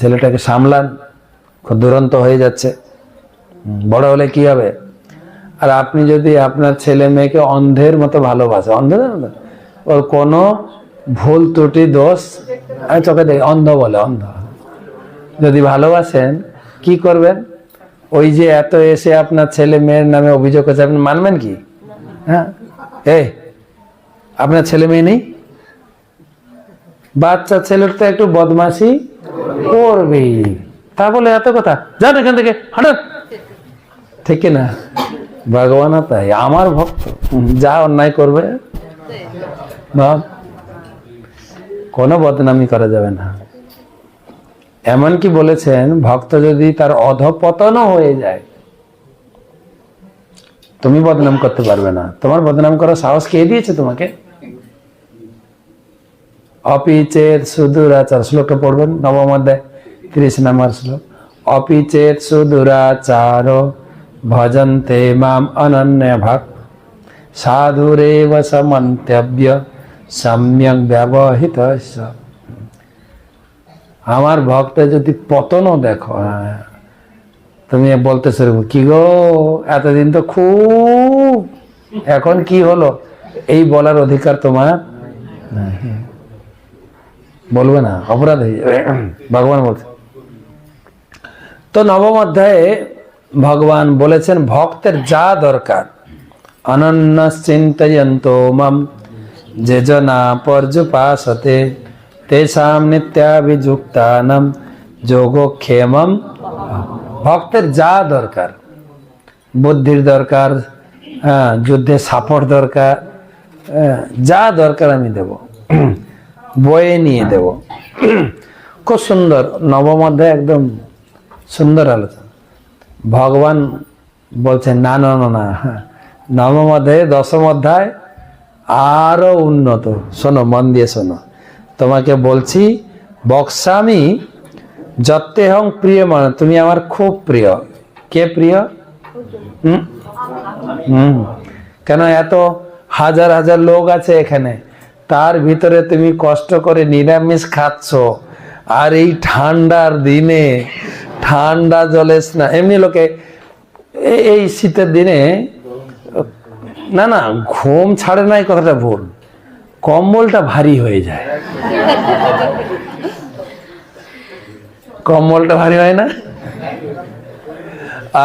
ছেলেটাকে সামলান, খুব দুরন্ত হয়ে যাচ্ছে। বড় হলে কি হবে? আর আপনি যদি আপনার ছেলে মেয়েকে অন্ধের মতো ভালোবাসে অন্ধ জানো ওর কোনো ভুল, ত্রুটি, দোষ চোখে দেখি, অন্ধ বলে, অন্ধ। যদি ভালোবাসেন, কি করবেন? ওই যে এত এসে আপনার ছেলে মেয়ের নামে অভিযোগ করছে, আপনি মানবেন কি? হ্যাঁ? এই, আপনার ছেলে মেয়ে নেই? বাচ্চা ছেলের তো একটু বদমাশি করবেই। তা বলে এত কথা? যান এখান থেকে হাঁটান ঠিক না ভগবান তাই, আমার ভক্ত, যা অন্যায় করবে। ভাব কোনো বদনামি করা যাবে না। এমনকি বলেছেন, ভক্ত যদি তার অধপতনও হয়ে যায়, তুমি বদনাম করতে পারবে না। তোমার বদনাম করার সাহস কে দিয়েছে তোমাকে? অপিচের সুদূরাচার শ্লোকটা পড়বেন নবম অধ্যায় তিরিশ নম্বর শ্লোক। অপিচের সুদূরাচার ভজন্তে মাম অনন্য ভাগ সাধুরেব সমন্তব্য সম্যক ব্যবহিত আমার ভক্ত যদি পতনও দেখো হ্যাঁ, তুমি বলতে শুরু কি গো এতদিন তো খুব এখন কি হলো? এই বলার অধিকার তোমার। বলবে না অপরাধ। হয়ে যাবে ভগবান বলছে। তো নবম অধ্যায়ে ভগবান বলেছেন ভক্তের যা দরকার অনন্য চিন্তয়ন্ত মাম যে জনা পর্যুপাসতে তেষাম নিত্যাভিযুক্তানম যোগক্ষেমম ভক্তের যা দরকার বুদ্ধির দরকার হ্যাঁ যুদ্ধে সাপোর্ট দরকার হ্যাঁ, যা দরকার আমি দেব। বয়ে নিয়ে দেব। খুব সুন্দর নবম অধ্যায় একদম সুন্দর আলোচনা। ভগবান বলছেন না না না না হ্যাঁ, নবম অধ্যায়ে দশম অধ্যায় আরও উন্নত। শোনো মন দিয়ে শোনো। তোমাকে বলছি বক্সামি যত্তে হং প্রিয় মানে তুমি আমার খুব প্রিয়। কে প্রিয়? হুম। কেন এত হাজার হাজার লোক আছে এখানে? তার ভিতরে তুমি কষ্ট করে নিরামিষ খাচ্ছ। আর এই ঠান্ডার দিনে, ঠান্ডা জলে স্নান এমনি লোকে এই শীতের দিনে, না না, ঘুম ছাড়ে না, এই কথাটা ভুল। কম্বলটা ভারী হয়ে যায়। কম্বলটা ভারী হয় না?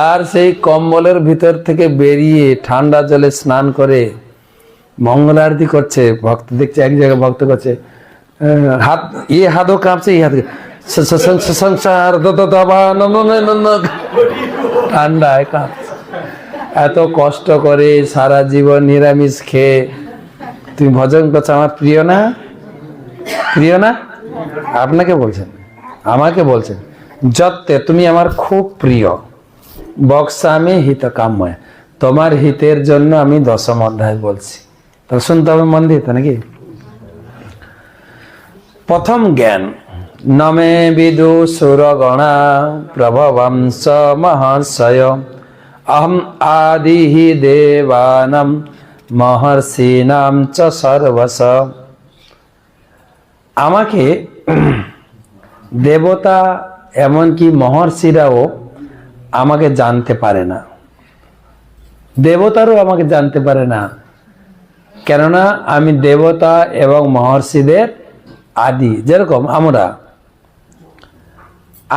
আর সেই কম্বলের ভিতর থেকে বেরিয়ে ঠান্ডা জলে স্নান করে মঙ্গল আরতি করছে, ভক্ত দেখছে, এক জায়গায় ভক্ত করছে। হাত, এ হাতও কাঁপছে, এই হাত সংসার ঠান্ডায় কাঁপছে। এত কষ্ট করে সারা জীবন নিরামিষ খেয়ে। তুমি ভজন করছ, আমার প্রিয় না? প্রিয় না? আপনাকে বলছেন, আমাকে বলছেন, যত্তে, তুমি আমার খুব প্রিয়। বক্সামি হিত কাম্যয় তোমার হিতের জন্য আমি দশম অধ্যায় বলছি। তাহলে শুনতে হবে মন দিয়ে নাকি? প্রথম জ্ঞান, নমে বিদু সুরগণা প্রভবংস মহাশয়। অহম আদি দেবানম মহর্ষিনাম চ সর্বস আমাকে দেবতা এমনকি মহর্ষিরাও আমাকে জানতে পারে না। দেবতারও আমাকে জানতে পারে না। কেননা আমি দেবতা এবং মহর্ষিদের আদি। যেরকম আমরা,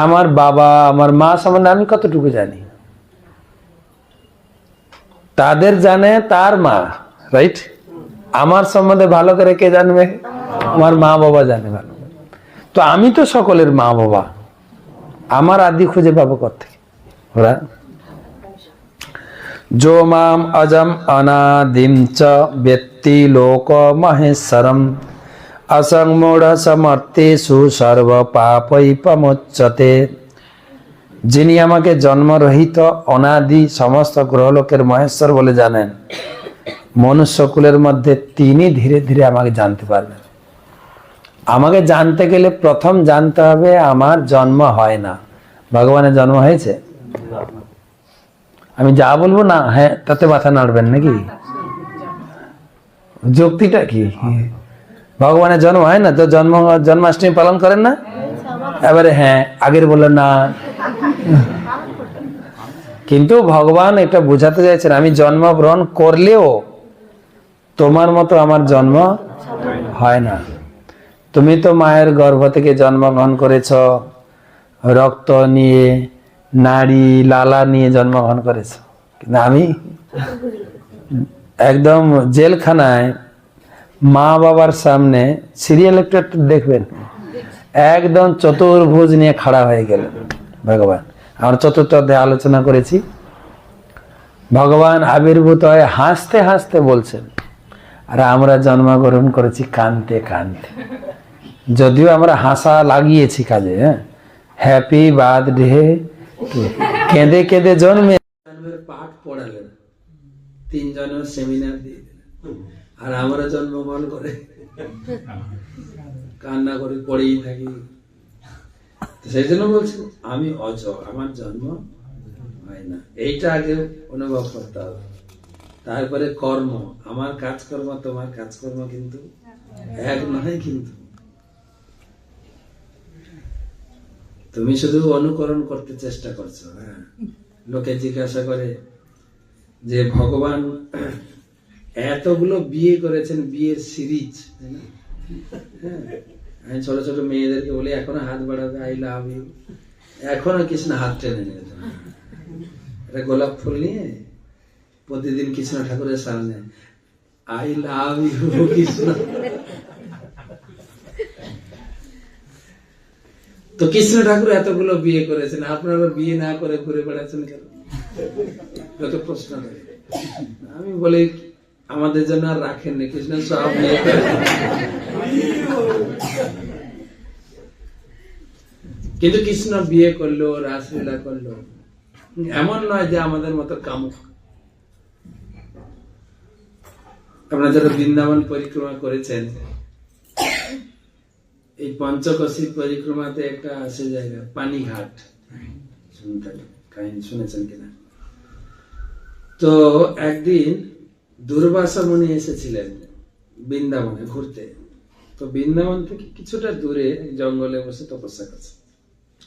আমার বাবা, আমার মা সম্বন্ধে আমি কতটুকু জানি? তাদের জানে তার মা রাইট আমার সম্বন্ধে ভালো করে কে জানবে? আমার মা বাবা জানে ভালো তো আমি তো সকলের মা বাবা। আমার আদি খুঁজে পাবো কর ওরা? জো মাম অজম অনাদিম চেত व्यक्ति लोक महेश्वरम असंमूढ़ समर्थेषु सर्व পাপৈপমোচ্যতে যিনি আমাকে জন্মরহিত অনাদি সমস্ত গ্রহলোকের মহেশ্বর বলে জানেন মনুষ্যকুলের মধ্যে তিনি ধীরে ধীরে আমাকে জানতে পারবেন আমাকে জানতে গেলে প্রথম জানতে হবে আমার জন্ম হয় না ভগবানের জন্ম হয়েছে আমি যা বলবো না হ্যাঁ তাতে মাথা নাড়বেন নাকি যুক্তিটা কি? ভগবানের জন্ম হয় না? তো জন্ম, জন্মাষ্টমী পালন করেন না? এবারে হ্যাঁ আগের বলল না। কিন্তু ভগবান এটা বোঝাতে চাইছেন, আমি জন্মগ্রহণ করলেও তোমার মতো আমার জন্ম হয় না। তুমি তো মায়ের গর্ভ থেকে জন্মগ্রহণ করেছ, রক্ত নিয়ে, নাড়ি, লালা নিয়ে জন্মগ্রহণ করেছ। কিন্তু আমি একদম জেলখানায় মা বাবার সামনে সিরিয়াল একটু দেখবেন। একদম চতুর্ভুজ নিয়ে খাড়া হয়ে গেলেন ভগবান, আমরা চতুর্থ অধ্যায়ে আলোচনা করেছি। ভগবান আবির্ভূত হয়ে হাসতে হাসতে বলছেন, আর আমরা জন্মগ্রহণ করেছি কানতে কানতে। যদিও আমরা হাসা লাগিয়েছি কাজে হ্যাঁ? হ্যাপি বার্থডে, কেঁদে কেঁদে জন্মে। পাঠ পড়ালেন তিনজনের সেমিনার দিয়ে দিলেন। আর আমরা জন্মগ্রহণ করে কান্না করে পড়েই থাকি। সেই জন্য বলছি আমি অজ আমার জন্ম হয় না। এইটা আগে অনুভব করতে হবে। তারপরে কর্ম আমার কাজকর্ম তোমার কাজকর্ম কিন্তু এক নয় কিন্তু। তুমি শুধু অনুকরণ করতে চেষ্টা করছ হ্যাঁ। লোকে জিজ্ঞাসা করে যে ভগবান এতগুলো বিয়ে করেছেন বিয়ের সিরিজ হ্যাঁ। আমি ছোট ছোট মেয়েদেরকে বলি, এখনও হাত বাড়াবে আই লাভ ইউ এখনও কৃষ্ণ হাত টেনে নিয়ে গোলাপ ফুল নিয়ে প্রতিদিন কৃষ্ণ ঠাকুরের সামনে আই লাভ ইউ কৃষ্ণ। তো কৃষ্ণ ঠাকুর এতগুলো বিয়ে করেছেন, আপনারা বিয়ে না করে ঘুরে বেড়াচ্ছেন কেন? লোকে প্রশ্ন আমি বলি, আমাদের জন্য আর রাখেননি কৃষ্ণ সব কিন্তু কৃষ্ণ বিয়ে করল, রাসলীলা করল। এমন নয় যে আমাদের মতো কামুক। আপনারা যারা বৃন্দাবন পরিক্রমা করেছেন, এই পঞ্চকোশী পরিক্রমাতে একটা আছে জায়গা, পানিঘাট। কাহিনী শুনেছেন কিনা? তো একদিন দুর্বাসা মুনি এসেছিলেন বৃন্দাবনে ঘুরতে। তো বৃন্দাবন থেকে কিছুটা দূরে জঙ্গলে বসে তপস্যা করছে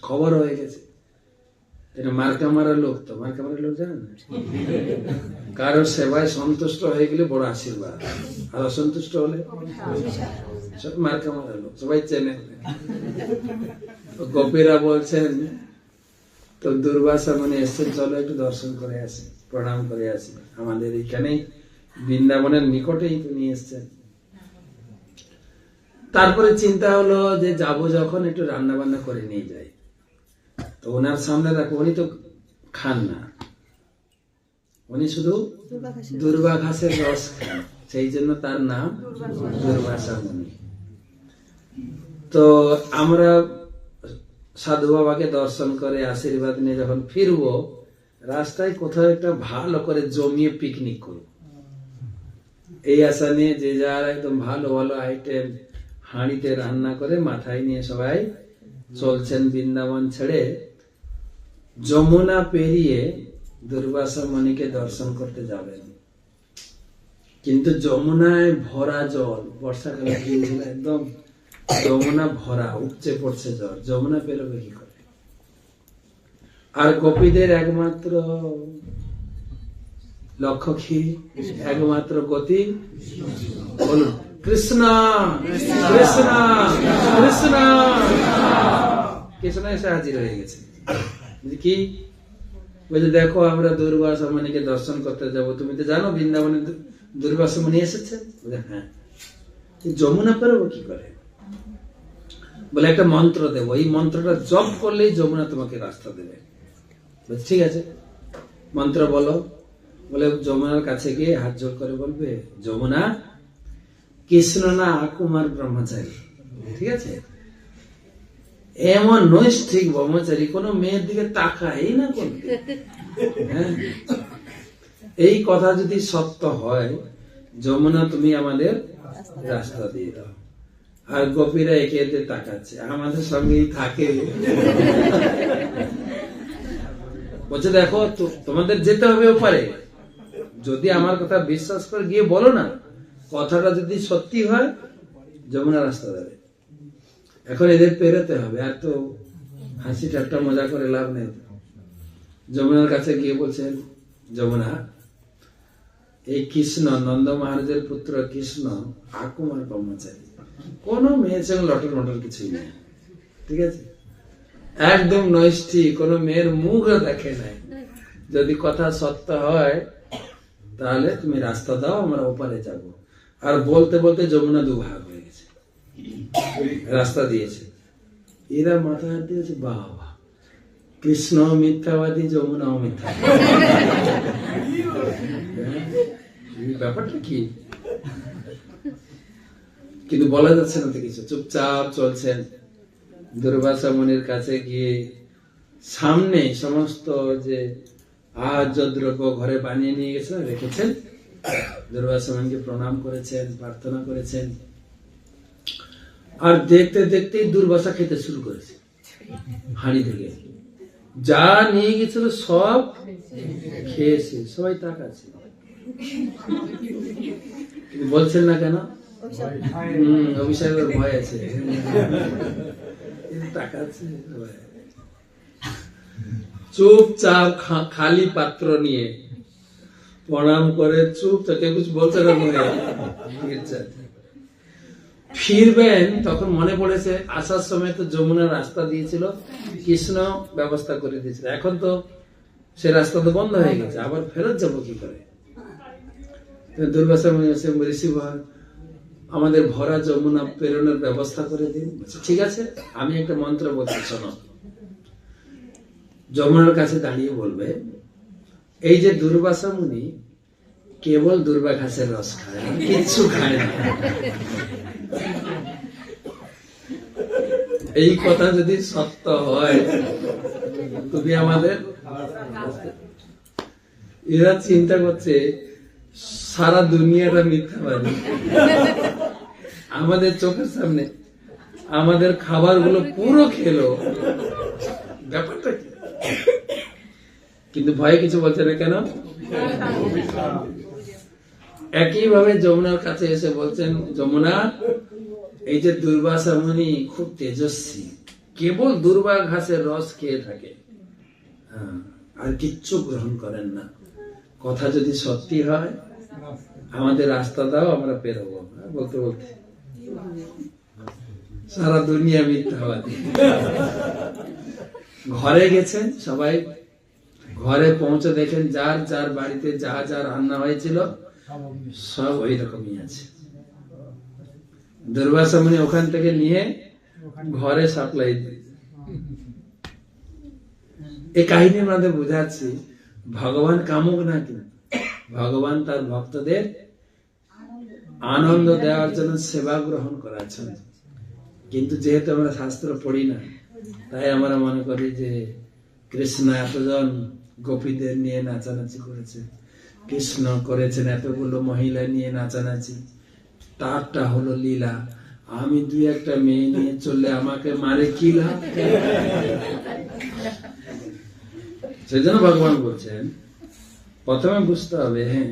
খবর হয়ে গেছে। এটা মার্কা মারা লোক তো, মার্কা মারা লোক জানেন? কারও সেবায় সন্তুষ্ট হয়ে গেলে বড় আশীর্বাদ। আর অসন্তুষ্ট হলে? মার্কা মারা লোক, সবাই চেনে। গোপীরা বলছেন তো দুর্বাসা মানে এসছেন চলো একটু দর্শন করে আসি প্রণাম করে আসি। আমাদের এখানেই বৃন্দাবনের নিকটেই তো নিয়ে এসছেন। তারপরে চিন্তা হলো যে যাব যখন একটু রান্না বান্না করে নিয়ে যাই। তো ওনার সামনে রাখো উনি তো খান না। উনি শুধু দুর্বা ঘাসের রস খান। সেই জন্য তার নাম দুর্বাসা মুনি। তো আমরা সাধু বাবাকে দর্শন করে, আশীর্বাদ নিয়ে যখন ফিরবো, রাস্তায় কোথাও একটা ভালো করে জমিয়ে পিকনিক করব। এই আশা নিয়ে যে যার একদম ভালো ভালো আইটেম হাঁড়িতে রান্না করে মাথায় নিয়ে সবাই চলছেন বৃন্দাবন ছেড়ে। যমুনা পেরিয়ে দুর্বাসা মণিকে দর্শন করতে যাবেন। কিন্তু যমুনায় ভরা জল, বর্ষাকালে একদম যমুনা ভরা, উপচে পড়ছে জল যমুনা পেরোবে কি করে? আর গোপীদের একমাত্র লক্ষ্য কি? একমাত্র গতি? বলুন। কৃষ্ণ! কৃষ্ণ! কৃষ্ণ! কৃষ্ণ এসে হাজির হয়ে গেছে। কি? বলছে, দেখো, আমরা দুর্বাসা মুনিকে দর্শন করতে যাব। তুমি তো জানো, বৃন্দাবনে দুর্বাসা মুনি এসেছে? হ্যাঁ। যমুনা পেরোবো কি করে? বলে একটা মন্ত্র দেবো। এই মন্ত্রটা জপ করলেই যমুনা তোমাকে রাস্তা দেবে। ঠিক আছে। মন্ত্র বলো। বলে, যমুনার কাছে গিয়ে হাত জোর করে বলবে, যমুনা, কৃষ্ণ না কুমার ব্রহ্মচারী? ঠিক আছে? এমন নৈষ্ঠিক ব্রহ্মচারী, কোনো মেয়ের দিকে তাকাই না কোন হ্যাঁ? এই কথা যদি সত্য হয়, যমুনা তুমি আমাদের রাস্তা দিয়ে দাও। আর গোপীরা একে এতে তাকাচ্ছে আমাদের সঙ্গেই থাকে। বলছে, দেখো তোমাদের যেতে হবে ওপারে। যদি আমার কথা বিশ্বাস করে গিয়ে বলো না, কথাটা যদি সত্যি হয়, যমুনা রাস্তা দেবে এখন এদের পেরোতে হবে, আর তো হাসি ঠাট্টা, মজা করে লাভ নেই। যমুনার কাছে গিয়ে বলছেন, যমুনা, এই কৃষ্ণ নন্দ মহারাজের পুত্র কৃষ্ণ, আকুমার ব্রহ্মচারী। কোনো মেয়ের সঙ্গে লটর মটর কিছুই নেই। ঠিক আছে? একদম নৈষ্ঠি কোনো মেয়ের মুখও দেখে নাই। যদি কথা সত্য হয়, তাহলে তুমি রাস্তা দাও, আমরা ওপারে যাব। আর বলতে বলতে যমুনা দুভাগ হয়ে গেছে। রাস্তা দিয়েছে। এরা মাথা হাত দিয়েছে বাবা কৃষ্ণ মিথ্যাবাদী যমুনাও মিথ্যা ব্যাপারটা কি? কিন্তু বলা যাচ্ছে না কিছু। চুপচাপ চলছেন। দুর্বাসা মুনির কাছে গিয়ে সামনে সমস্ত যে আহার্য দ্রব্য ঘরে বানিয়ে নিয়ে গেছেন, রেখেছেন। দুর্বাসা মুনিকে প্রণাম করেছেন, প্রার্থনা করেছেন। আর দেখতে দেখতেই দুর্বাসা খেতে শুরু করেছে। হাঁড়ি থেকে। যা নিয়ে গেছিল সব খেয়েছে। সবাই তাকাচ্ছে বলছেন না কেন? ভয়। আছে। চুপচাপ খালি পাত্র নিয়ে। প্রণাম করে চুপচাপ কেউ কিছু আচ্ছা। ফিরবেন তখন মনে পড়েছে আসার সময় তো যমুনা রাস্তা দিয়েছিল কৃষ্ণ ব্যবস্থা করে দিয়েছিল। এখন তো সে রাস্তা তো বন্ধ হয়ে গেছে আবার ফেরত যাব কি করে? দুর্বাসা ঋষি আমাদের ভরা যমুনা প্রেরণের ব্যবস্থা করে দিন। ঠিক আছে? আমি একটা মন্ত্র বলছি, শোনো। যমুনার কাছে দাঁড়িয়ে বলবে, এই যে দুর্বাসা মুনি কেবল দুর্বা ঘাসের রস খায় কিচ্ছু খায় না। এই কথা যদি সত্য হয়, তুমি আমাদের এরা চিন্তা করছে, সারা দুনিয়াটা মিথ্যাবাদী। আমাদের চোখের সামনে আমাদের খাবারগুলো পুরো খেলো। ব্যাপারটা কিন্তু ভয়ে কিছু বলছে না কেন? একইভাবে যমুনার কাছে এসে বলছেন যমুনা এই যে দুর্বাসা মুনি খুব তেজস্বী। কেবল দুর্বা ঘাসের রস খেয়ে থাকে। হ্যাঁ, আর কিচ্ছু গ্রহণ করেন না। কথা যদি সত্যি হয় আমাদের রাস্তা দাও আমরা পেরোবো। হ্যাঁ, বলতে বলতে। সারা দুনিয়া মিথ্যাবাদী ঘরে গেছেন সবাই, ঘরে পৌঁছে দেখেন যার যার বাড়িতে যা যা রান্না হয়েছিল, সব ওই রকমই আছে। দুর্বাসা মুনি ওখান থেকে নিয়ে ঘরে সাপ্লাই এই কাহিনীর মধ্যে বুঝাচ্ছি, ভগবান কামুক না ভগবান তার ভক্তদের আনন্দ দেওয়ার জন্য সেবা গ্রহণ করাচ্ছেন। কিন্তু যেহেতু আমরা শাস্ত্র পড়ি না, তাই আমরা মনে করি যে কৃষ্ণ এতজন গোপীদের নিয়ে নাচানাচি করেছে। কৃষ্ণ করেছেন এতগুলো মহিলা নিয়ে নাচানাচি। তারটা হলো লীলা। আমি দুই একটা মেয়ে নিয়ে চললে আমাকে মারে কি লাভ? সেজন্য ভগবান বলছেন, প্রথমে বুঝতে হবে হ্যাঁ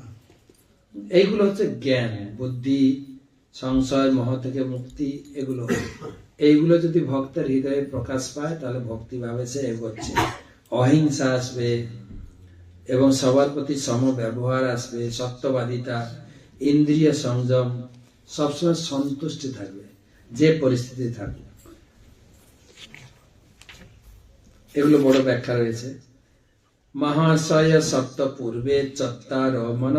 এইগুলো হচ্ছে জ্ঞান, বুদ্ধি, সংশয় মোহ থেকে মুক্তি, এগুলো। এইগুলো যদি ভক্তের হৃদয়ে প্রকাশ পায়, তাহলে ভক্তি ভাবে সে এগোচ্ছে। অহিংসা আসবে এবং সবার প্রতি সম ব্যবহার আসবে, সত্যবাদিতা, ইন্দ্রিয় সংযম, সবসময় সন্তুষ্টি থাকবে, যে পরিস্থিতি থাকবে। এগুলো বড় ব্যাখ্যা রয়েছে। মহাশয় সপ্ত পূর্বে চত্বার মন